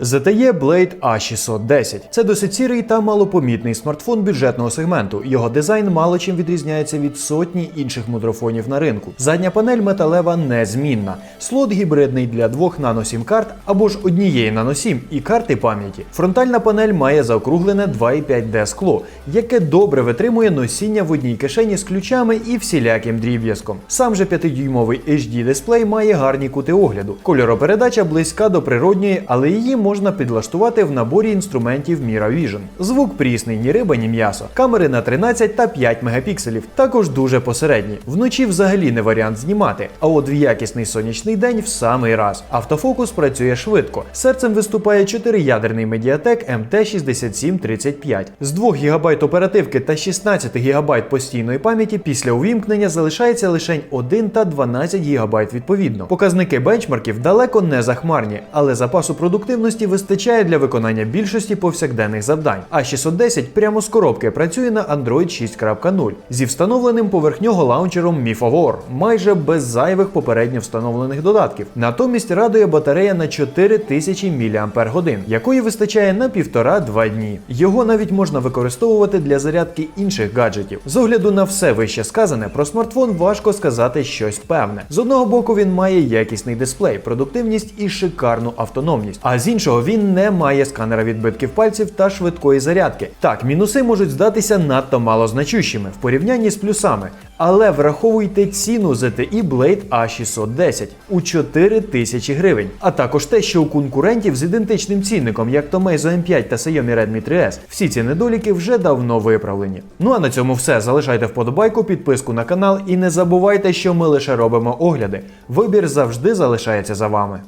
ZTE Blade A610. Це досить сірий та малопомітний смартфон бюджетного сегменту. Його дизайн мало чим відрізняється від сотні інших мудрофонів на ринку. Задня панель металева незмінна. Слот гібридний для двох нано сім карт або ж однієї нано сім і карти пам'яті. Фронтальна панель має заокруглене 2,5D скло, яке добре витримує носіння в одній кишені з ключами і всіляким дріб'язком. Сам же 5-дюймовий HD дисплей має гарні кути огляду. Кольоропередача близька до природньої, але її можна підлаштувати в наборі інструментів Mira Vision. Звук прісний, ні риба, ні м'ясо. Камери на 13 та 5 мегапікселів, також дуже посередні. Вночі взагалі не варіант знімати, а от в якісний сонячний день в самий раз. Автофокус працює швидко. Серцем виступає 4-ядерний Mediatek MT6735. З 2 ГБ оперативки та 16 ГБ постійної пам'яті після увімкнення залишається лише 1 та 12 ГБ відповідно. Показники бенчмарків далеко не захмарні, але запасу продуктивності вистачає для виконання більшості повсякденних завдань. А 610 прямо з коробки працює на Android 6.0 зі встановленим поверх нього лаунчером MIFAWAR, майже без зайвих попередньо встановлених додатків. Натомість радує батарея на 4000 мАч, якої вистачає на 1,5-2 дні. Його навіть можна використовувати для зарядки інших гаджетів. З огляду на все вище сказане, про смартфон важко сказати щось певне. З одного боку, він має якісний дисплей, продуктивність і шикарну автономність. А з іншого він не має сканера відбитків пальців та швидкої зарядки. Так, мінуси можуть здатися надто малозначущими в порівнянні з плюсами. Але враховуйте ціну ZTE Blade A610 у 4 тисячі гривень, а також те, що у конкурентів з ідентичним цінником, як то Meizu M5 та Xiaomi Redmi 3S, всі ці недоліки вже давно виправлені. Ну а на цьому все. Залишайте вподобайку, підписку на канал і не забувайте, що ми лише робимо огляди. Вибір завжди залишається за вами.